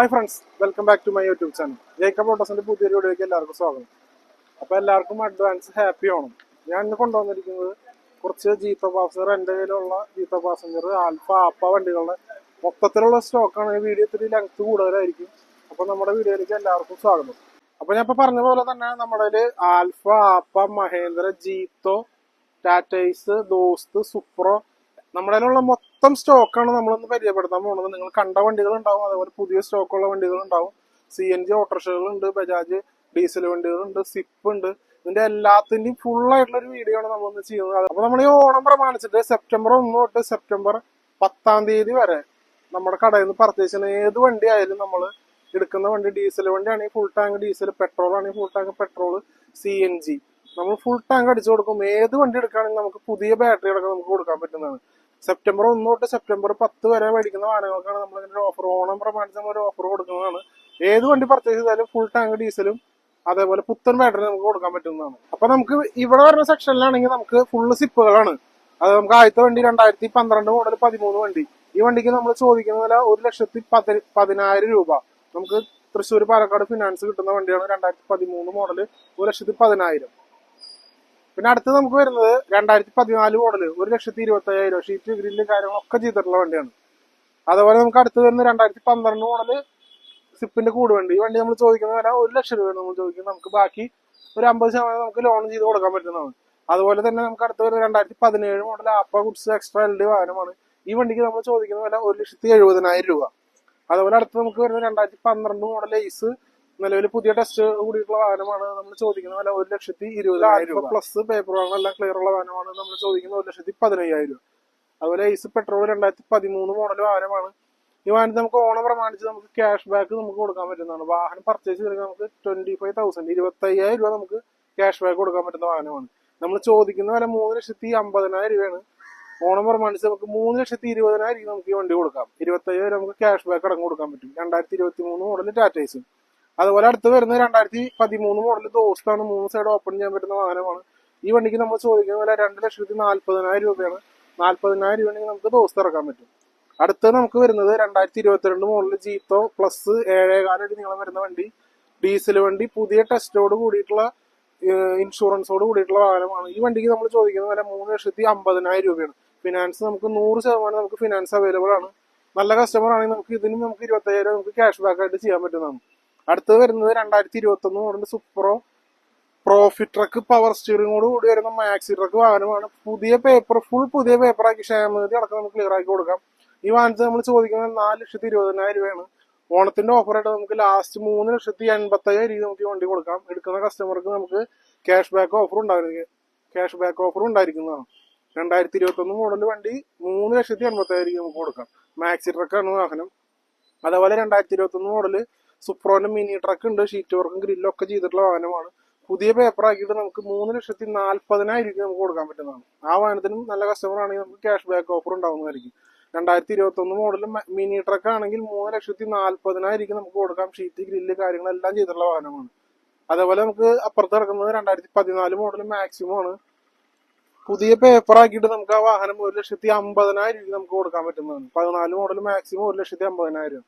Hi friends welcome back to my YouTube channel Jacob ഓട്ടോസിന്റെ പുതിയ വീഡിയോയിലേക്ക് എല്ലാവർക്കും സ്വാഗതം. അപ്പോൾ എല്ലാവർക്കും അഡ്വാൻസ് ഹാപ്പി ഓണം ഞാൻ ഇന്ന് കൊണ്ടുവന്നിരിക്കുന്നത് കുറച്ച് ജീപ്പ പാസഞ്ചർ എന്റെ കയ്യിലുള്ള ജീപ്പ പാസഞ്ചർ ആൽഫ ആപ്പ വണ്ടികളുടെ മൊത്തത്തിലുള്ള സ്റ്റോക്കാണ് ഈ വീഡിയോ ഇത്തിരി ലെങ്ത് കൂടുതലായിരിക്കും. അപ്പോൾ നമ്മുടെ വീഡിയോയിലേക്ക് എല്ലാവർക്കും സ്വാഗതം. അപ്പോൾ ഞാൻ ഇപ്പോൾ പറഞ്ഞ പോലെ തന്നെ നമ്മുടെ ആൽഫ ആപ്പ മഹേന്ദ്ര ജീത്തോ ടാറ്റൈസ് ദോസ്ത് സുപ്രോ നമ്മുടെ മൊത്തം സ്റ്റോക്കാണ് നമ്മളൊന്ന് പരിചയപ്പെടുത്താൻ പോകുന്നത് നിങ്ങൾ കണ്ട വണ്ടികൾ ഉണ്ടാവും അതേപോലെ പുതിയ സ്റ്റോക്കുള്ള വണ്ടികൾ ഉണ്ടാവും സി എൻ ജി ഓട്ടോറിക്ഷകളുണ്ട് ബജാജ് ഡീസൽ വണ്ടികളുണ്ട് സിപ്പ് ഉണ്ട്. ഇതിന്റെ എല്ലാത്തിന്റെയും ഫുൾ ആയിട്ടുള്ള ഒരു വീഡിയോ ആണ് നമ്മളൊന്ന് ചെയ്യുന്നത്. അപ്പൊ നമ്മൾ ഈ ഓണം പ്രമാണിച്ചിട്ട് സെപ്റ്റംബർ ഒന്ന് തൊട്ട് സെപ്റ്റംബർ പത്താം തീയതി വരെ നമ്മുടെ കടയിൽ നിന്ന് പർച്ചേസ് ചെയ്യുന്ന ഏത് വണ്ടി ആയാലും നമ്മൾ എടുക്കുന്ന വണ്ടി ഡീസൽ വണ്ടിയാണെങ്കിൽ ഫുൾ ടാങ്ക് ഡീസൽ പെട്രോൾ ആണെങ്കിൽ full tank petrol C N G നമ്മൾ ഫുൾ ടാങ്ക് അടിച്ചു കൊടുക്കും. ഏത് വണ്ടി എടുക്കുകയാണെങ്കിൽ നമുക്ക് പുതിയ ബാറ്ററി അടക്കം നമുക്ക് കൊടുക്കാൻ പറ്റുന്നതാണ്. സെപ്റ്റംബർ ഒന്ന് തൊട്ട് സെപ്റ്റംബർ പത്ത് വരെ മേടിക്കുന്ന വാഹനങ്ങൾക്കാണ് നമ്മൾ ഇതിന്റെ ഓഫർ ഓണം പ്രമാണിച്ച് നമ്മൾ ഒരു ഓഫർ കൊടുക്കുന്നതാണ്. ഏത് വണ്ടി പർച്ചേസ് ചെയ്താലും ഫുൾ ടാങ്ക് ഡീസലും അതേപോലെ പുത്തൻ ബാറ്ററി നമുക്ക് കൊടുക്കാൻ പറ്റുന്നതാണ്. അപ്പൊ നമുക്ക് ഇവിടെ വരുന്ന സെക്ഷനിലാണെങ്കിൽ നമുക്ക് ഫുള്ള് സിപ്പുകളാണ് അത് നമുക്ക് ആദ്യത്തെ വണ്ടി രണ്ടായിരത്തി പന്ത്രണ്ട് മോഡൽ പതിമൂന്ന് വണ്ടി. ഈ വണ്ടിക്ക് നമ്മൾ ചോദിക്കുന്ന വില ഒരു ലക്ഷത്തി പതി പതിനായിരം രൂപ. നമുക്ക് തൃശ്ശൂർ പാലക്കാട് ഫിനാൻസ് കിട്ടുന്ന വണ്ടിയാണ് രണ്ടായിരത്തി പതിമൂന്ന് മോഡൽ ഒരു ലക്ഷത്തി പതിനായിരം. പിന്നെ അടുത്ത് നമുക്ക് വരുന്നത് രണ്ടായിരത്തി പതിനാല് മോഡൽ ഒരു ലക്ഷത്തി ഇരുപത്തി അയ്യായിരം ഷീറ്റ് ഗ്രില്ല് കാര്യങ്ങളൊക്കെ ചെയ്തിട്ടുള്ള വണ്ടിയാണ്. അതുപോലെ നമുക്ക് അടുത്ത് വരുന്നത് രണ്ടായിരത്തി പന്ത്രണ്ട് മോഡൽ സിപ്പിന്റെ കൂട് വണ്ടി ഈ വണ്ടി നമ്മൾ ചോദിക്കുന്ന വില ഒരു ലക്ഷം രൂപ നമ്മൾ ചോദിക്കുന്നത്. നമുക്ക് ബാക്കി ഒരു അമ്പത് ശതമാനം നമുക്ക് ലോൺ ചെയ്ത് കൊടുക്കാൻ പറ്റുന്നതാണ്. അതുപോലെ തന്നെ നമുക്ക് അടുത്ത് വരുന്നത് രണ്ടായിരത്തി പതിനേഴ് മോഡൽ ആപ്പ ഗുഡ്സ് എക്സ്ട്രാ എൽ ഡി വാഹനമാണ്. ഈ വണ്ടിക്ക് നമ്മൾ ചോദിക്കുന്ന വില ഒരു ലക്ഷത്തി എഴുപതിനായിരം രൂപ. അതുപോലെ അടുത്ത് നമുക്ക് വരുന്നത് രണ്ടായിരത്തി പന്ത്രണ്ട് മോഡൽ ഐസ് നിലവിൽ പുതിയ ടെസ്റ്റ് കൂടിയിട്ടുള്ള വാഹനമാണ് നമ്മൾ ചോദിക്കുന്നത്. വില ഒരു ലക്ഷത്തി ഇരുപതിനായിരം രൂപ. പ്ലസ് പേപ്പർ എല്ലാം ക്ലിയർ ഉള്ള വാഹനമാണ് നമ്മൾ ചോദിക്കുന്നത്. ഒരു ലക്ഷത്തി പതിനയ്യായിരം രൂപ. അതുപോലെ ഐസ് പെട്രോൾ രണ്ടായിരത്തി പതിമൂന്ന് മോഡൽ വാഹനമാണ്. ഈ വാഹനത്തിൽ നമുക്ക് ഓണം പ്രമാണിച്ച് നമുക്ക് ക്യാഷ് ബാക്ക് നമുക്ക് കൊടുക്കാൻ പറ്റുന്നതാണ്. വാഹനം പർച്ചേസ് ചെയ്തെങ്കിൽ നമുക്ക് ട്വന്റി ഫൈവ് തൗസൻഡ് ഇരുപത്തി അയ്യായിരം രൂപ നമുക്ക് ക്യാഷ് ബാക്ക് കൊടുക്കാൻ പറ്റുന്ന വാഹനമാണ്. നമ്മൾ ചോദിക്കുന്ന വില മൂന്ന് ലക്ഷത്തി അമ്പതിനായിരം രൂപയാണ്. ഓണം പ്രമാണിച്ച് നമുക്ക് മൂന്ന് ലക്ഷത്തി ഇരുപതിനായിരം രൂപ നമുക്ക് ഈ വണ്ടി കൊടുക്കാം. ഇരുപത്തയ്യായിരം നമുക്ക് ക്യാഷ് ബാക്ക് അടങ്ങ് കൊടുക്കാൻ പറ്റും. രണ്ടായിരത്തി ഇരുപത്തി മൂന്ന് മോഡൽ ടാറ്റൈസ് അതുപോലെ അടുത്ത് വരുന്ന രണ്ടായിരത്തി പതിമൂന്ന് മോഡൽ ദോസ്താണ്. മൂന്ന് സൈഡ് ഓപ്പൺ ചെയ്യാൻ പറ്റുന്ന വാഹനമാണ്. ഈ വണ്ടിക്ക് നമ്മൾ ചോദിക്കുന്ന വില രണ്ട് ലക്ഷത്തി നാല്പതിനായിരം രൂപയാണ്. നാല്പതിനായിരം രൂപയാണെങ്കിൽ നമുക്ക് ദോസ്ത് ഇറക്കാൻ പറ്റും. അടുത്ത് നമുക്ക് വരുന്നത് രണ്ടായിരത്തി ഇരുപത്തിരണ്ട് മോഡൽ ജീത്തോ പ്ലസ് ഏഴേകാലടി നീളം വരുന്ന വണ്ടി. ഡീസൽ വണ്ടി പുതിയ ടെസ്റ്റോട് കൂടിയിട്ടുള്ള ഇൻഷുറൻസോട് കൂടിയിട്ടുള്ള വാഹനമാണ്. ഈ വണ്ടിക്ക് നമ്മൾ ചോദിക്കുന്ന വില മൂന്ന് ലക്ഷത്തി അമ്പതിനായിരം രൂപയാണ്. ഫിനാൻസ് നമുക്ക് നൂറ് ശതമാനം നമുക്ക് ഫിനാൻസ് അവൈലബിൾ ആണ്. നല്ല കസ്റ്റമർ ആണെങ്കിൽ നമുക്ക് ഇതിനും നമുക്ക് ഇരുപത്തയ്യായിരം നമുക്ക് ക്യാഷ് ബാക്ക് ആയിട്ട് ചെയ്യാൻ പറ്റുന്നതാണ്. അടുത്തത് വരുന്നത് രണ്ടായിരത്തി ഇരുപത്തി ഒന്ന് model Supro profit truck power സ്റ്റിയറിംഗോട് കൂടി വരുന്ന മാക്സി ട്രക്ക് വാഹനമാണ്. പുതിയ പേപ്പർ ഫുൾ പുതിയ പേപ്പർ ആക്കി ക്ഷേമനിധി അടക്കം നമുക്ക് ക്ലിയർ ആക്കി കൊടുക്കാം. ഈ വാഹനത്തിൽ നമ്മൾ ചോദിക്കുന്നത് നാല് ലക്ഷത്തി ഇരുപതിനായിരം രൂപയാണ്. ഓണത്തിന്റെ ഓഫറായിട്ട് നമുക്ക് ലാസ്റ്റ് മൂന്ന് ലക്ഷത്തി എൺപത്തയ്യായിരം രൂപ നമുക്ക് വണ്ടി കൊടുക്കാം. എടുക്കുന്ന കസ്റ്റമർക്ക് നമുക്ക് ക്യാഷ് ബാക്ക് ഓഫർ ഉണ്ടായിരിക്കും. ക്യാഷ് ബാക്ക് ഓഫർ ഉണ്ടായിരിക്കുന്നതാണ്. രണ്ടായിരത്തി ഇരുപത്തി ഒന്ന് മോഡൽ വണ്ടി മൂന്ന് ലക്ഷത്തി എൺപത്തയ്യായിരം രൂപ നമുക്ക് കൊടുക്കാം. മാക്സി ട്രക്കാണ് വാഹനം. അതേപോലെ രണ്ടായിരത്തി ഇരുപത്തി ഒന്ന് മോഡൽ സുപ്രോന്റെ മിനി ട്രക്ക് ഉണ്ട് ഷീറ്റ് വർക്കും ഗ്രില്ലും ഒക്കെ ചെയ്തിട്ടുള്ള വാഹനമാണ്. പുതിയ പേപ്പർ ആക്കിയിട്ട് നമുക്ക് മൂന്ന് ലക്ഷത്തി നാല്പതിനായിരം രൂപ നമുക്ക് കൊടുക്കാൻ പറ്റുന്നതാണ്. ആ വാഹനത്തിനും നല്ല കസ്റ്റമർ ആണെങ്കിൽ നമുക്ക് ക്യാഷ് ബാക്ക് ഓഫർ ഉണ്ടാവുന്നതായിരിക്കും. രണ്ടായിരത്തി ഇരുപത്തി ഒന്ന് മോഡൽ മിനി ട്രക്ക് ആണെങ്കിൽ മൂന്ന് ലക്ഷത്തി നാല്പതിനായിരം രൂപ നമുക്ക് കൊടുക്കാം. ഷീറ്റ് ഗ്രില്ല് കാര്യങ്ങളെല്ലാം ചെയ്തിട്ടുള്ള വാഹനമാണ്. അതേപോലെ നമുക്ക് അപ്പുറത്ത് കിടക്കുന്നത് രണ്ടായിരത്തി പതിനാല് മോഡൽ മാക്സിമം ആണ്. പുതിയ പേപ്പർ ആക്കിയിട്ട് നമുക്ക് ആ വാഹനം ഒരു ലക്ഷത്തി അമ്പതിനായിരം രൂപ നമുക്ക് കൊടുക്കാൻ പറ്റുന്നതാണ്. പതിനാല് മോഡൽ മാക്സിമം ഒരു ലക്ഷത്തി അമ്പതിനായിരം.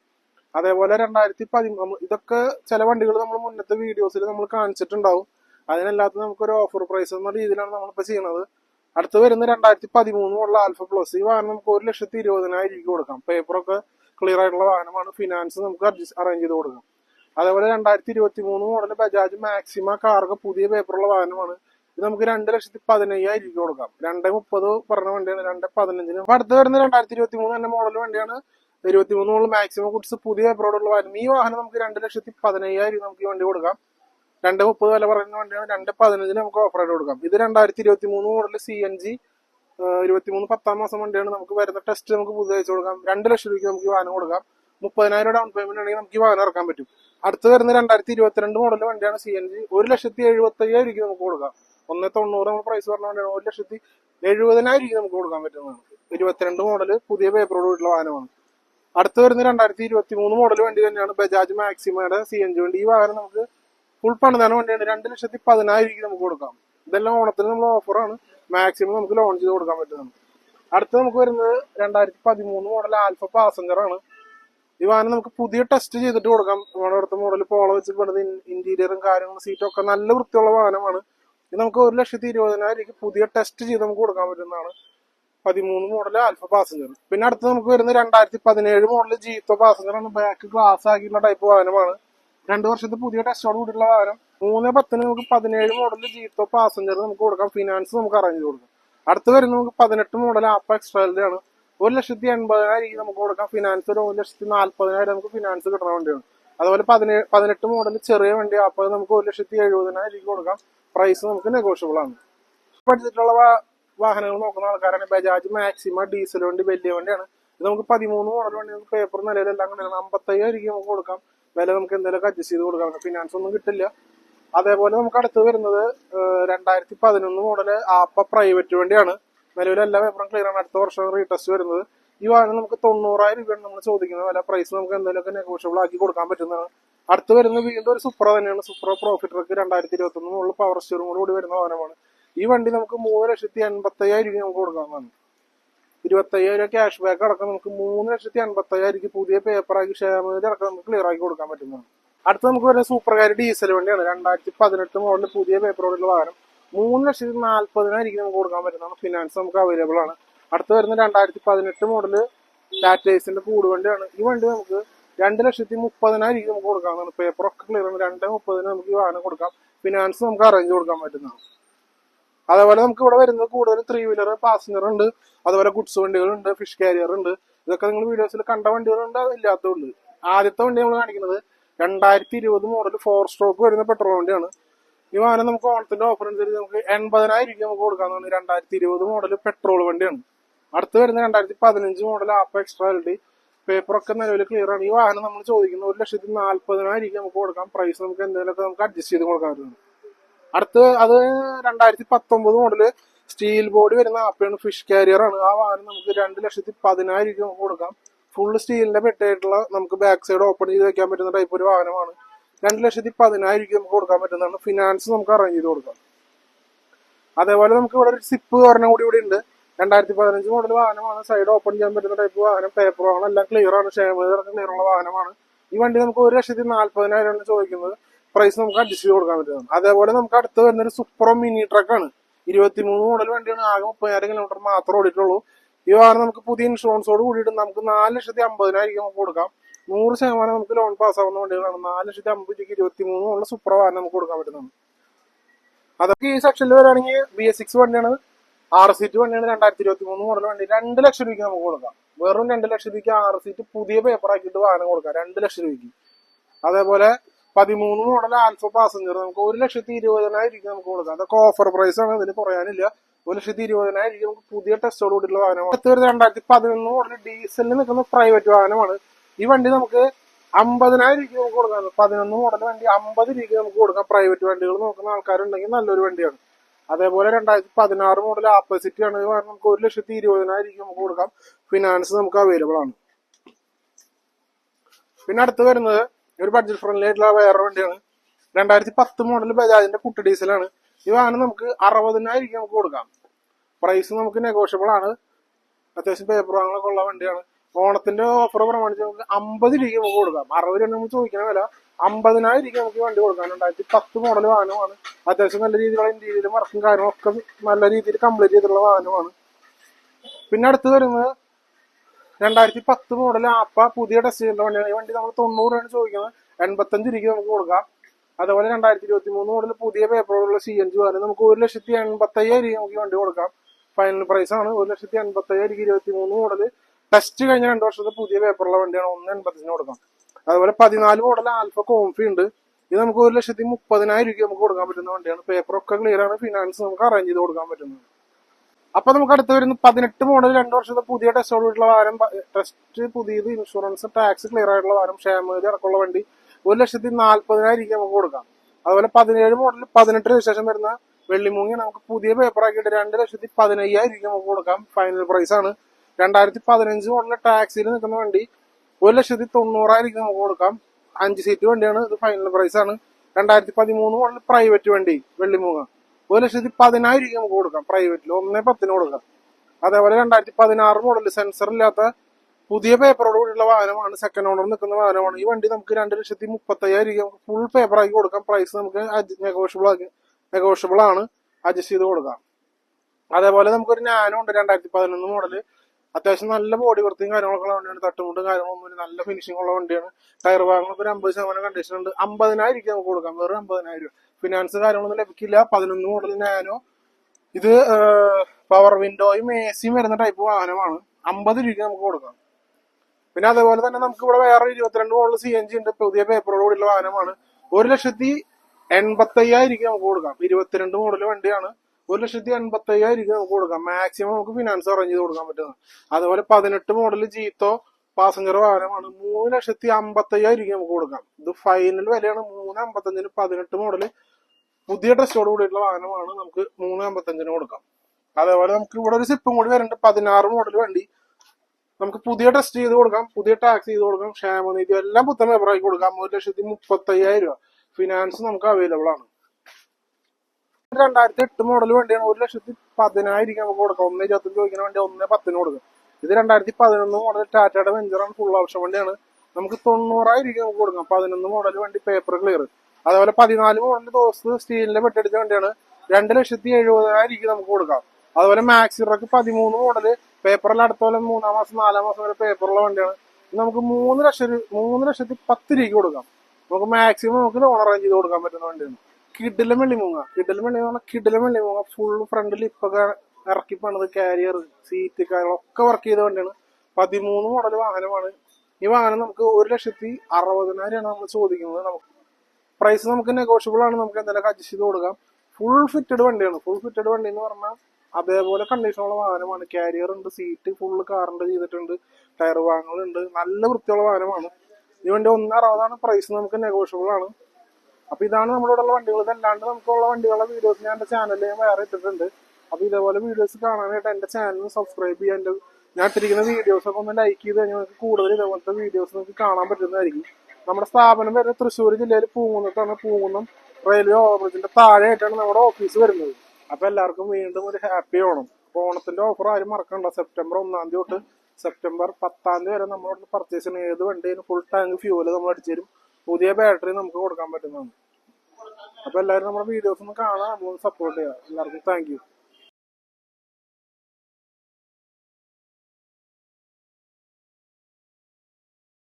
അതേപോലെ രണ്ടായിരത്തി പതി ഇതൊക്കെ ചില വണ്ടികൾ നമ്മൾ മുന്നത്തെ വീഡിയോസിൽ നമ്മൾ കാണിച്ചിട്ടുണ്ടാവും. അതിനല്ലാത്ത നമുക്കൊരു ഓഫർ പ്രൈസ് എന്ന രീതിയിലാണ് നമ്മളിപ്പോൾ ചെയ്യുന്നത് അടുത്ത് വരുന്ന രണ്ടായിരത്തി പതിമൂന്ന് ഉള്ള ആൽഫ പ്ലസ് ഈ വാഹനം നമുക്ക് ഒരു ലക്ഷത്തി ഇരുപതിനായിരം രൂപ കൊടുക്കാം പേപ്പറൊക്കെ ക്ലിയർ ആയിട്ടുള്ള വാഹനമാണ്. ഫിനാൻസ് നമുക്ക് അഡ്ജസ്റ്റ് അറേഞ്ച് ചെയ്ത് കൊടുക്കാം. അതേപോലെ രണ്ടായിരത്തി ഇരുപത്തി മൂന്ന് മോഡൽ ബജാജ് മാക്സിമ കാർക്ക് പുതിയ പേപ്പറുള്ള വാഹനമാണ്. ഇത് നമുക്ക് രണ്ട് ലക്ഷത്തി പതിനയ്യായിരം രൂപ കൊടുക്കാം. രണ്ട് മുപ്പത് പറഞ്ഞ വണ്ടിയാണ്. രണ്ട് പതിനഞ്ചിന്. അടുത്ത് വരുന്ന രണ്ടായിരത്തി ഇരുപത്തി മൂന്ന് തന്നെ മോഡൽ വണ്ടിയാണ് ഇരുപത്തി മൂന്ന് മോഡൽ മാക്സിമം കുറിച്ച് പുതിയ പേപ്പറോടുള്ള വാഹനം ഈ വാഹനം നമുക്ക് രണ്ട് ലക്ഷത്തി പതിനയ്യായിരം നമുക്ക് ഈ വണ്ടി കൊടുക്കാം. രണ്ട് മുപ്പത് വില പറയുന്ന വണ്ടിയാണ്. രണ്ട് പതിനഞ്ചിന് നമുക്ക് ഓഫർ ആയിട്ട് കൊടുക്കാം. ഇത് രണ്ടായിരത്തി ഇരുപത്തി മൂന്ന് മോഡൽ സി എൻ ജി ഇരുപത്തിമൂന്ന് പത്താം മാസം വണ്ടിയാണ്. നമുക്ക് വരുന്ന ടെസ്റ്റ് നമുക്ക് പുതിയ അയച്ചു കൊടുക്കാം. രണ്ട് ലക്ഷം രൂപയ്ക്ക് നമുക്ക് വാഹനം കൊടുക്കാം. മുപ്പതിനായിരം ഡൗൺ പേയ്മെന്റ് ആണെങ്കിൽ നമുക്ക് വാഹനം ഇറക്കാൻ പറ്റും. അടുത്ത് വരുന്ന രണ്ടായിരത്തി ഇരുപത്തിരണ്ട് മോഡൽ വണ്ടിയാണ് സി എൻ ജി ഒരു ലക്ഷത്തി എഴുപത്തി അയ്യായിരം രൂപയ്ക്ക് നമുക്ക് കൊടുക്കാം. ഒന്ന് തൊണ്ണൂറ് നമ്മൾ പ്രൈസ് പറഞ്ഞ വണ്ടിയാണ്. ഒരു ലക്ഷത്തി എഴുപതിനായിരം രൂപ നമുക്ക് കൊടുക്കാൻ പറ്റുന്നതാണ്. ഇരുപത്തിരണ്ട് മോഡൽ പുതിയ പേപ്പറോട് കൂടിയുള്ള വാഹനമാണ്. അടുത്ത് വരുന്ന രണ്ടായിരത്തി ഇരുപത്തി മൂന്ന് മോഡൽ വണ്ടി തന്നെയാണ് ബജാജ് മാക്സിമയുടെ സി എൻ ജി വണ്ടി. ഈ വാഹനം നമുക്ക് ഫുൾ പണിതാണ് വണ്ടിയാണ് രണ്ട് ലക്ഷത്തി പതിനായിരം നമുക്ക് കൊടുക്കാം. ഇതെല്ലാം ഓണത്തിന് നമ്മൾ ഓഫറാണ് മാക്സിമം നമുക്ക് ലോൺ ചെയ്ത് കൊടുക്കാൻ പറ്റുന്നതാണ് അടുത്ത് നമുക്ക് വരുന്നത് രണ്ടായിരത്തി പതിമൂന്ന് മോഡൽ ആൽഫ പാസഞ്ചർ ആണ്. ഈ വാഹനം നമുക്ക് പുതിയ ടെസ്റ്റ് ചെയ്തിട്ട് കൊടുക്കാം. നമ്മുടെ അടുത്ത മോഡൽ പോള വെച്ച് പണിത് ഇന്റീരിയറും കാര്യങ്ങളും സീറ്റും ഒക്കെ നല്ല വൃത്തിയുള്ള വാഹനമാണ്. ഇത് നമുക്ക് ഒരു ലക്ഷത്തി ഇരുപതിനായിരം പുതിയ ടെസ്റ്റ് ചെയ്ത് നമുക്ക് കൊടുക്കാൻ പറ്റുന്നതാണ്. പതിമൂന്ന് മോഡൽ ആൽഫ പാസഞ്ചർ പിന്നെ അടുത്ത് നമുക്ക് വരുന്ന രണ്ടായിരത്തി പതിനേഴ് മോഡൽ ജീത്തോ പാസഞ്ചർ ആണ് ബാക്ക് ഗ്ലാസ് ആക്കിയുള്ള ടൈപ്പ് വാഹനമാണ്. രണ്ട് വർഷത്തെ പുതിയ ടെസ്റ്റോട് കൂടിയുള്ള വാഹനം. മൂന്ന് പത്തിന് നമുക്ക് പതിനേഴ് മോഡൽ ജീത്തോ പാസഞ്ചർ നമുക്ക് കൊടുക്കാം. ഫിനാൻസ് നമുക്ക് അറേഞ്ച് കൊടുക്കാം. അടുത്ത് വരുന്ന നമുക്ക് പതിനെട്ട് മോഡൽ ആപ്പ എക്സ്ട്രാലി ആണ്. ഒരു ലക്ഷത്തി എൺപതിനായിരം നമുക്ക് കൊടുക്കാം. ഫിനാൻസ് ഒരു ഒരു ലക്ഷത്തി നാല്പതിനായിരം നമുക്ക് ഫിനാൻസ് കിട്ടുന്ന വണ്ടിയാണ്. അതുപോലെ പതിനേഴ് പതിനെട്ട് മോഡൽ ചെറിയ വണ്ടി അപ്പോൾ നമുക്ക് ഒരു ലക്ഷത്തി എഴുപതിനായിരം കൊടുക്കാം. പ്രൈസ് നമുക്ക് നെഗോഷ്യബിൾ ആണ്. പഠിച്ചിട്ടുള്ള വാഹനങ്ങൾ നോക്കുന്ന ആൾക്കാരാണ്. ബജാജ് മാക്സിമ ഡീസൽ വണ്ടി വലിയ വണ്ടിയാണ്. ഇത് നമുക്ക് പതിമൂന്ന് മോഡൽ വണ്ടി നമുക്ക് പേപ്പർ നിലയിലെല്ലാം അങ്ങനെ അമ്പത്തയ്യായിരിക്കും നമുക്ക് കൊടുക്കാം. വില നമുക്ക് എന്തെങ്കിലും അഡ്ജസ്റ്റ് ചെയ്ത് കൊടുക്കാം. ഫിനാൻസ് ഒന്നും കിട്ടില്ല. അതേപോലെ നമുക്ക് അടുത്ത് വരുന്നത് രണ്ടായിരത്തി പതിനൊന്ന് മോഡൽ ആപ്പ പ്രൈവറ്റ് വണ്ടിയാണ്. നിലവിൽ പേപ്പറും ക്ലിയർ ആണ്. അടുത്ത വർഷം റീടെസ്റ്റ് വരുന്നത്. ഈ വാഹനം നമുക്ക് തൊണ്ണൂറായിരം രൂപയാണ് നമ്മൾ ചോദിക്കുന്നത്. വില പ്രൈസ് നമുക്ക് എന്തെങ്കിലുമൊക്കെ നെഗോഷ്യബിൾ ആക്കി കൊടുക്കാൻ പറ്റുന്നതാണ്. അടുത്ത് വരുന്നത് വീണ്ടും ഒരു സുപ്ര തന്നെയാണ്. സൂപ്പർ പ്രോഫിറ്റ് ട്രക്ക് രണ്ടായിരത്തി ഇരുപത്തി ഒന്ന് മുകളിൽ പവർ സ്റ്റിയറിംഗ് കൂടി വരുന്ന വാഹനമാണ്. ഈ വണ്ടി നമുക്ക് മൂന്ന് ലക്ഷത്തി എൺപത്തയ്യായിരം രൂപ നമുക്ക് കൊടുക്കാവുന്നതാണ്. ഇരുപത്തയ്യായിരം ക്യാഷ് ബാക്ക് അടക്കം നമുക്ക് മൂന്ന് ലക്ഷത്തി എൺപത്തയ്യായിരം രൂപ പുതിയ പേപ്പർ ആക്കി ഷെയർ അടക്കം നമുക്ക് ക്ലിയർ ആക്കി കൊടുക്കാൻ പറ്റുന്നതാണ്. അടുത്ത നമുക്ക് വരുന്ന സൂപ്പർ കാരി ഡീസൽ വണ്ടിയാണ്. രണ്ടായിരത്തി പതിനെട്ട് മോഡൽ പുതിയ പേപ്പറോടുള്ള വാഹനം. മൂന്ന് ലക്ഷത്തി നാല്പതിനായിരം നമുക്ക് കൊടുക്കാൻ പറ്റുന്നതാണ്. ഫിനാൻസ് നമുക്ക് അവൈലബിൾ ആണ്. അടുത്ത് വരുന്ന രണ്ടായിരത്തി പതിനെട്ട് മോഡൽ ടാറ്റേസിന്റെ കൂട് വണ്ടിയാണ്. ഈ വണ്ടി നമുക്ക് രണ്ട് ലക്ഷത്തി മുപ്പതിനായിരം നമുക്ക് കൊടുക്കാവുന്നതാണ്. പേപ്പർ ഒക്കെ ക്ലിയർ ആണ്. രണ്ട് മുപ്പതിന് നമുക്ക് ഈ വാഹനം കൊടുക്കാം. ഫിനാൻസ് നമുക്ക് അറേഞ്ച് കൊടുക്കാൻ പറ്റുന്നതാണ്. അതേപോലെ നമുക്ക് ഇവിടെ വരുന്നത് കൂടുതലും ത്രീ വീലർ പാസഞ്ചർ ഉണ്ട്. അതുപോലെ ഗുഡ്സ് വണ്ടികളുണ്ട് ഫിഷ് കാരിയർ ഉണ്ട്. ഇതൊക്കെ നിങ്ങൾ വീഡിയോസിൽ കണ്ട വണ്ടികളുണ്ട് ഇല്ലാത്തതുണ്ട് ആദ്യത്തെ വണ്ടി നമ്മൾ കാണിക്കുന്നത് രണ്ടായിരത്തി ഇരുപത് മോഡൽ ഫോർ സ്ട്രോക്ക് വരുന്ന പെട്രോൾ വണ്ടിയാണ്. ഈ വാഹനം നമുക്ക് ഓണത്തിന്റെ ഓഫർ അനുസരിച്ച് നമുക്ക് എൺപതിനായിരം രൂപ നമുക്ക് കൊടുക്കാവുന്നതാണ് രണ്ടായിരത്തി ഇരുപത് മോഡൽ പെട്രോൾ വണ്ടിയാണ്. അടുത്ത് വരുന്ന രണ്ടായിരത്തി പതിനഞ്ച് model Ape extra L paper ഒക്കെ നിലവിൽ ക്ലിയർ ആണ്. ഈ വാഹനം നമ്മൾ ചോദിക്കുന്നത് ഒരു ലക്ഷത്തി നാല്പതിനായിരം രൂപ നമുക്ക് കൊടുക്കാം. പ്രൈസ് നമുക്ക് എന്തെങ്കിലുമൊക്കെ നമുക്ക് അഡ്ജസ്റ്റ് ചെയ്ത് കൊടുക്കാൻ പറ്റുന്നത് അടുത്ത് അത് രണ്ടായിരത്തി പത്തൊമ്പത് മോഡൽ സ്റ്റീൽ ബോഡി വരുന്ന ആപ്പയാണ് ഫിഷ് കാരിയർ ആണ്. ആ വാഹനം നമുക്ക് രണ്ട് ലക്ഷത്തി പതിനായിരം രൂപ കൊടുക്കാം. ഫുൾ സ്റ്റീലിന്റെ പെട്ടായിട്ടുള്ള നമുക്ക് ബാക്ക് സൈഡ് ഓപ്പൺ ചെയ്ത് വെക്കാൻ പറ്റുന്ന ടൈപ്പ് ഒരു വാഹനമാണ്. രണ്ട് ലക്ഷത്തി പതിനായിരം രൂപ നമുക്ക് കൊടുക്കാൻ പറ്റുന്നതാണ്. ഫിനാൻസ് നമുക്ക് അറേഞ്ച് ചെയ്ത് കൊടുക്കാം. അതേപോലെ നമുക്ക് ഇവിടെ ഒരു സിപ്പ് പറഞ്ഞ കൂടി ഇവിടെ ഉണ്ട്. രണ്ടായിരത്തി പതിനഞ്ച് മോഡൽ വാഹനമാണ്. സൈഡ് ഓപ്പൺ ചെയ്യാൻ പറ്റുന്ന ടൈപ്പ് വാഹനം. പേപ്പർ വാഹനം. എല്ലാം ക്ലിയർ ആണ്. ക്ഷേമ ക്ലിയർ ഉള്ള വാഹനമാണ്. ഈ വണ്ടി നമുക്ക് ഒരു ലക്ഷത്തി നാല്പതിനായിരം ആണ് ചോദിക്കുന്നത്. പ്രൈസ് നമുക്ക് അഡ്ജസ്റ്റ് ചെയ്ത് കൊടുക്കാൻ പറ്റുന്നതാണ്. അതേപോലെ നമുക്ക് അടുത്ത് വരുന്ന ഒരു സൂപ്പറോ മിനി ട്രക്കാണ് ഇരുപത്തിമൂന്ന് മോഡൽ വണ്ടിയാണ്. ആകെ മുപ്പതിനായിരം കിലോമീറ്റർ മാത്രമേ ഓടിയിട്ടുള്ളൂ. ഈ വാഹനം നമുക്ക് പുതിയ ഇൻഷുറൻസോട് കൂടിയിട്ട് നമുക്ക് നാല് ലക്ഷത്തി അമ്പതിനായിരം നമുക്ക് കൊടുക്കാം. നൂറ് ശതമാനം നമുക്ക് ലോൺ പാസ് ആവുന്ന വണ്ടികളാണ്. നാല് ലക്ഷത്തി അമ്പത് രൂപയ്ക്ക് ഇരുപത്തി ഉള്ള സൂപ്പർ വാഹനം നമുക്ക് കൊടുക്കാൻ പറ്റുന്നതാണ്. അതൊക്കെ ഈ സെക്ഷനിൽ വരികയാണെങ്കിൽ ബി എസ് സിക്സ് വണ്ടിയാണ്. ആർ സീറ്റ് വണ്ടിയാണ് രണ്ടായിരത്തി ഇരുപത്തി മൂന്ന് മോഡൽ വണ്ടി. രണ്ട് ലക്ഷം രൂപയ്ക്ക് നമുക്ക് കൊടുക്കാം. വെറും രണ്ട് ലക്ഷം രൂപയ്ക്ക് ആർ സീറ്റ് പുതിയ പേപ്പർ ആക്കിയിട്ട് വാഹനം കൊടുക്കാം. രണ്ട് ലക്ഷം രൂപയ്ക്ക്. അതേപോലെ പതിമൂന്ന് മോഡൽ ആൽഫ പാസഞ്ചർ. നമുക്ക് ഒരു ലക്ഷത്തി ഇരുപതിനായിരം രൂപ നമുക്ക് കൊടുക്കാം. അതൊക്കെ ഓഫർ പ്രൈസ് ആണ് അതിന് കുറയാനില്ല ഒരു ലക്ഷത്തി ഇരുപതിനായിരം രൂപ നമുക്ക് പുതിയ ടെസ്റ്റോട് കൂടിയുള്ള വാഹനമാണ്. അടുത്ത വരുന്നത് രണ്ടായിരത്തി പതിനൊന്ന് മോഡൽ ഡീസലിൽ നിൽക്കുന്ന പ്രൈവറ്റ് വാഹനമാണ്. ഈ വണ്ടി നമുക്ക് അമ്പതിനായിരം രൂപ നമുക്ക് കൊടുക്കാം. പതിനൊന്ന് മോഡൽ വണ്ടി അമ്പത് രൂപ നമുക്ക് കൊടുക്കാം. പ്രൈവറ്റ് വണ്ടികൾ നോക്കുന്ന ആൾക്കാരുണ്ടെങ്കിൽ നല്ലൊരു വണ്ടിയാണ്. അതേപോലെ രണ്ടായിരത്തി പതിനാറ് മോഡൽ ആപ്പോസിറ്റ് ആണ് നമുക്ക് ഒരു ലക്ഷത്തി ഇരുപതിനായിരം രൂപ നമുക്ക് കൊടുക്കാം. ഫിനാൻസ് നമുക്ക് അവൈലബിൾ ആണ്. പിന്നെ അടുത്ത് വരുന്നത് ഒരു ബഡ്ജറ്റ് ഫ്രണ്ട്ലി ആയിട്ടുള്ള വേറെ വണ്ടിയാണ്. രണ്ടായിരത്തി പത്ത് മോഡൽ ബജാജിന്റെ കുട്ടി ഡീസലാണ് ഈ വാഹനം നമുക്ക് അറുപതിനായിരിക്കും നമുക്ക് കൊടുക്കാം. പ്രൈസ് നമുക്ക് നെഗോഷ്യബിൾ ആണ്. അത്യാവശ്യം പേപ്പർ വാങ്ങലൊക്കെ ഉള്ള വണ്ടിയാണ്. ഓണത്തിന്റെ ഓഫർ പ്രമാണിച്ച് നമുക്ക് അമ്പത് രൂപ നമുക്ക് കൊടുക്കാം. അറുപത് രൂപ നമ്മൾ ചോദിക്കണ വില അമ്പതിനായിരം രൂപ നമുക്ക് വണ്ടി കൊടുക്കാം. രണ്ടായിരത്തി പത്ത് മോഡൽ വാഹനമാണ്. അത്യാവശ്യം നല്ല രീതിയിലുള്ള ഇന്ത്യയിൽ വർക്കും കാര്യങ്ങളൊക്കെ നല്ല രീതിയിൽ കംപ്ലീറ്റ് ചെയ്തിട്ടുള്ള വാഹനമാണ്. പിന്നെ അടുത്ത് വരുന്നത് രണ്ടായിരത്തി പത്ത് മോഡൽ ആപ്പ പുതിയ ടെസ്റ്റ് ചെയ്യേണ്ട വണ്ടിയാണ് ഈ വണ്ടി നമ്മൾ തൊണ്ണൂറ് രൂപയാണ് ചോദിക്കുന്നത്. എൺപത്തഞ്ച് രൂപയ്ക്ക് നമുക്ക് കൊടുക്കാം. അതുപോലെ രണ്ടായിരത്തി ഇരുപത്തി മൂന്ന് മോഡൽ പുതിയ പേപ്പറുള്ള സി എൻ ജി വാഹനം നമുക്ക് ഒരു ലക്ഷത്തി എൺപത്തയ്യായിരം രൂപ നമുക്ക് വണ്ടി കൊടുക്കാം. ഫൈനൽ പ്രൈസ് ആണ്. ഒരു ലക്ഷത്തി എൺപത്തയ്യായിരം ഇരുപത്തി മൂന്ന് മോഡൽ ടെസ്റ്റ് കഴിഞ്ഞ രണ്ട് വർഷത്തെ പുതിയ പേപ്പറുള്ള വണ്ടിയാണ് ഒന്ന് എൺപത്തഞ്ചിന് കൊടുക്കാം. അതുപോലെ പതിനാല് മോഡൽ ആൽഫ കോംഫി ഉണ്ട്. ഇത് നമുക്ക് ഒരു ലക്ഷത്തി മുപ്പതിനായിരം രൂപ നമുക്ക് കൊടുക്കാൻ പറ്റുന്ന വണ്ടിയാണ്. പേപ്പറൊക്കെ ക്ലിയർ ആണ്. ഫിനാൻസ് നമുക്ക് അറേഞ്ച് ചെയ്ത് കൊടുക്കാൻ പറ്റുന്നത്. അപ്പൊ നമുക്ക് അടുത്ത് വരുന്ന പതിനെട്ട് മോഡൽ രണ്ട് വർഷത്തെ പുതിയ ടെസ്റ്റോടുള്ള വാരം ടെസ്റ്റ് പുതിയത് ഇൻഷുറൻസ് ടാക്സ് ക്ലിയർ ആയിട്ടുള്ള വാരം ക്ഷേമതി അടക്കമുള്ള വണ്ടി ഒരു ലക്ഷത്തി നാല്പതിനായിരം നമുക്ക് കൊടുക്കാം. അതുപോലെ പതിനേഴ് മോഡൽ പതിനെട്ട് രജിസ്ട്രേഷൻ വരുന്ന വെള്ളിമൂങ്ങി നമുക്ക് പുതിയ പേപ്പർ ആക്കിയിട്ട് രണ്ട് ലക്ഷത്തി പതിനയ്യായിരം നമുക്ക് കൊടുക്കാം. ഫൈനൽ പ്രൈസ് ആണ്. രണ്ടായിരത്തി പതിനഞ്ച് മോഡൽ ടാക്സിയിൽ നിൽക്കുന്ന വണ്ടി ഒരു ലക്ഷത്തി തൊണ്ണൂറായിരം നമുക്ക് കൊടുക്കാം. അഞ്ച് സീറ്റ് വണ്ടിയാണ് ഇത് ഫൈനൽ പ്രൈസ് ആണ്. രണ്ടായിരത്തി പതിമൂന്ന് മോഡൽ പ്രൈവറ്റ് വണ്ടി വെള്ളിമൂങ്ങ. ഒരു ലക്ഷത്തി പതിനായിരം നമുക്ക് കൊടുക്കാം പ്രൈവറ്റിൽ ഒന്നേ പത്തിന് കൊടുക്കാം. അതേപോലെ രണ്ടായിരത്തി പതിനാറ് മോഡൽ സെൻസർ ഇല്ലാത്ത പുതിയ പേപ്പറോട് കൂടിയുള്ള വാഹനമാണ് സെക്കൻഡ് ഓണർ നിൽക്കുന്ന വാഹനമാണ്. ഈ വണ്ടി നമുക്ക് രണ്ട് ലക്ഷത്തി മുപ്പത്തയ്യായിരം രൂപ ഫുൾ ആക്കി കൊടുക്കാം. പ്രൈസ് നമുക്ക് നെഗോഷ്യബിൾ ആക്കി നെഗോഷ്യബിൾ ആണ്. അഡ്ജസ്റ്റ് ചെയ്ത് കൊടുക്കാം. അതേപോലെ നമുക്കൊരു നാനോ ഉണ്ട് രണ്ടായിരത്തി പതിനൊന്ന് മോഡൽ അത്യാവശ്യം നല്ല ബോഡി വൃത്തിയും കാര്യങ്ങളൊക്കെ ഉള്ള വണ്ടിയാണ്. തട്ടുമുട്ടും കാര്യങ്ങളൊന്നും. നല്ല ഫിനിഷിംഗ് ഉള്ള വണ്ടിയാണ്. ടയർ ഭാഗങ്ങളൊക്കെ ഒരു അമ്പത് ശതമാനം കണ്ടീഷൻ ഉണ്ട്. അമ്പതിനായിരം നമുക്ക് കൊടുക്കാം. വെറും അമ്പതിനായിരം രൂപ. ഫിനാൻസ് കാര്യങ്ങളൊന്നും ലഭിക്കില്ല പതിനൊന്ന് മോഡൽ നാനോ ഇത് പവർ വിൻഡോയും എ സിയും വരുന്ന ടൈപ്പ് വാഹനമാണ്. അമ്പത് രൂപയ്ക്ക് നമുക്ക് കൊടുക്കാം. പിന്നെ അതേപോലെ തന്നെ നമുക്ക് ഇവിടെ വേറെ ഇരുപത്തിരണ്ട് മോഡൽ സി എൻ ജി ഉണ്ട്. പുതിയ പേപ്പറോട് കൂടിയുള്ള വാഹനമാണ്. ഒരു ലക്ഷത്തി എൺപത്തയ്യായിരം നമുക്ക് കൊടുക്കാം. ഇരുപത്തിരണ്ട് മോഡൽ വണ്ടിയാണ്. ഒരു ലക്ഷത്തി എൺപത്തയ്യായിരം നമുക്ക് കൊടുക്കാം. മാക്സിമം നമുക്ക് ഫിനാൻസ് അറേഞ്ച് ചെയ്ത് കൊടുക്കാൻ പറ്റുന്നത് അതുപോലെ പതിനെട്ട് മോഡൽ ജീത്തോ പാസഞ്ചർ വാഹനമാണ്. മൂന്ന് ലക്ഷത്തി അമ്പത്തയ്യായിരം നമുക്ക് കൊടുക്കാം. ഇത് ഫൈനൽ വിലയാണ്. മൂന്ന് അമ്പത്തഞ്ചിന് പതിനെട്ട് മോഡൽ പുതിയ ഡ്രസ്സോട് കൂടിയിട്ടുള്ള വാഹനമാണ് നമുക്ക് മൂന്ന് അമ്പത്തഞ്ചിന് കൊടുക്കാം. അതേപോലെ നമുക്ക് ഇവിടെ ഒരു സിപ്പും കൂടി വരുന്നുണ്ട് പതിനാറ് മോഡൽ വണ്ടി. നമുക്ക് പുതിയ ടെസ്റ്റ് ചെയ്ത് കൊടുക്കാം. പുതിയ ടാക്സ് ചെയ്ത് കൊടുക്കാം. ക്ഷേമനിധി എല്ലാം പുത്തൻ പേപ്പറാക്കി കൊടുക്കാം. ഒരു ലക്ഷത്തി മുപ്പത്തയ്യായിരം രൂപ. ഫിനാൻസ് നമുക്ക് അവൈലബിൾ ആണ്. രണ്ടായിരത്തി എട്ട് മോഡൽ വണ്ടിയാണ്. ഒരു ലക്ഷത്തി പതിനായിരം നമുക്ക് കൊടുക്കാം. ഒന്ന് ഇരുപത്തഞ്ച് ചോദിക്കുന്ന വണ്ടി ഒന്ന് പത്തിന് കൊടുക്കാം. ഇത് രണ്ടായിരത്തി പതിനൊന്ന് മോഡൽ ടാറ്റയുടെ വെഞ്ചറാണ് ഫുൾ ഓപ്ഷൻ വണ്ടിയാണ്. നമുക്ക് തൊണ്ണൂറായിരം നമുക്ക് കൊടുക്കാം. പതിനൊന്ന് മോഡൽ വണ്ടി പേപ്പർ ക്ലിയർ അതേപോലെ പതിനാല് മോഡൽ ദോസ് സ്റ്റീലിന്റെ പെട്ടെടുത്ത വണ്ടിയാണ്. രണ്ട് ലക്ഷത്തി എഴുപതിനായിരം രൂപ നമുക്ക് കൊടുക്കാം. അതുപോലെ മാക്സിറക്ക് പതിമൂന്ന് മോഡൽ പേപ്പറിൽ അടുത്ത പോലെ മൂന്നാം മാസം നാലാം മാസം വരെ പേപ്പറുള്ള വണ്ടിയാണ്. നമുക്ക് മൂന്ന് ലക്ഷം മൂന്ന് ലക്ഷത്തി പത്ത് രൂപയ്ക്ക് കൊടുക്കാം. നമുക്ക് മാക്സിമം നമുക്ക് ലോൺ അറേഞ്ച് ചെയ്ത് കൊടുക്കാൻ പറ്റുന്ന വണ്ടിയാണ്. കിഡിലും വെള്ളിമൂങ്ങ കിഡിലും വെള്ളി പറഞ്ഞാൽ കിഡിലും വെള്ളിമൂങ്ങ ഫുൾ ഫ്രണ്ടിൽ ഇപ്പൊ ഇറക്കി പണിത് കാരിയർ സീറ്റ് കാര്യങ്ങളൊക്കെ വർക്ക് ചെയ്ത വണ്ടിയാണ്. പതിമൂന്ന് മോഡൽ വാഹനമാണ്. ഈ വാഹനം നമുക്ക് ഒരു ലക്ഷത്തി അറുപതിനായിരമാണ് നമ്മൾ ചോദിക്കുന്നത് നമുക്ക്. പ്രൈസ് നമുക്ക് നെഗോഷ്യബിൾ ആണ്. നമുക്ക് എന്തെങ്കിലും അഡ്ജസ്റ്റ് ചെയ്ത് കൊടുക്കാം. ഫുൾ ഫിറ്റഡ് വണ്ടിയാണ്. ഫുൾ ഫിറ്റഡ് വണ്ടി എന്ന് പറഞ്ഞാൽ അതേപോലെ കണ്ടീഷനുള്ള വാഹനമാണ്. കാരിയർ ഉണ്ട് സീറ്റ് ഫുള്ള് കാറിന്റെ ചെയ്തിട്ടുണ്ട്. ടയർ ഭാഗങ്ങളുണ്ട് നല്ല വൃത്തിയുള്ള വാഹനമാണ്. ഈ വണ്ടി ഒന്ന് അറുപതാണ്. പ്രൈസ് നമുക്ക് നെഗോഷ്യബിൾ ആണ്. അപ്പൊ ഇതാണ് നമ്മുടെ ഉള്ള വണ്ടികൾ. ഇതല്ലാണ്ട് നമുക്കുള്ള വണ്ടികളുടെ വീഡിയോസ് ഞാൻ എന്റെ ചാനലിൽ ഞാൻ വേറെ ഇട്ടിട്ടുണ്ട്. അപ്പൊ ഇതേപോലെ വീഡിയോസ് കാണാനായിട്ട് എന്റെ ചാനൽ സബ്സ്ക്രൈബ് ചെയ്യാൻ ഞാൻ ഇട്ടിരിക്കുന്ന വീഡിയോസ് ഒക്കെ ഒന്ന് ലൈക്ക് ചെയ്ത് കഴിഞ്ഞാൽ നിങ്ങൾക്ക് കൂടുതൽ ഇതേപോലത്തെ വീഡിയോസ് നിങ്ങൾക്ക് കാണാൻ പറ്റുന്നതായിരിക്കും. നമ്മുടെ സ്ഥാപനം വരുന്നത് തൃശ്ശൂർ ജില്ലയിൽ പൂങ്കുന്നത്താണ് പൂങ്കുന്നം റെയിൽവേ ഓവർബ്രിഡ്ജിന്റെ താഴെയായിട്ടാണ് നമ്മുടെ ഓഫീസ് വരുന്നത്. അപ്പൊ എല്ലാവർക്കും വീണ്ടും ഒരു ഹാപ്പി ഓണം. ഓണത്തിന്റെ ഓഫർ ആരും മറക്കണ്ട. സെപ്റ്റംബർ ഒന്നാം തീയതി തൊട്ട് സെപ്റ്റംബർ പത്താം തീയതി വരെ നമ്മളോട് പർച്ചേസ് ചെയ്യുന്ന ഏത് വണ്ടിയും ഫുൾ ടാങ്ക് ഫ്യൂവൽ നമ്മൾ അടിച്ചു തരും. പുതിയ ബാറ്ററി നമുക്ക് കൊടുക്കാൻ പറ്റുന്നതാണ്. അപ്പൊ എല്ലാവരും നമ്മുടെ വീഡിയോസ് ഒന്ന് കാണാൻ സപ്പോർട്ട് ചെയ്യാം എല്ലാവർക്കും താങ്ക്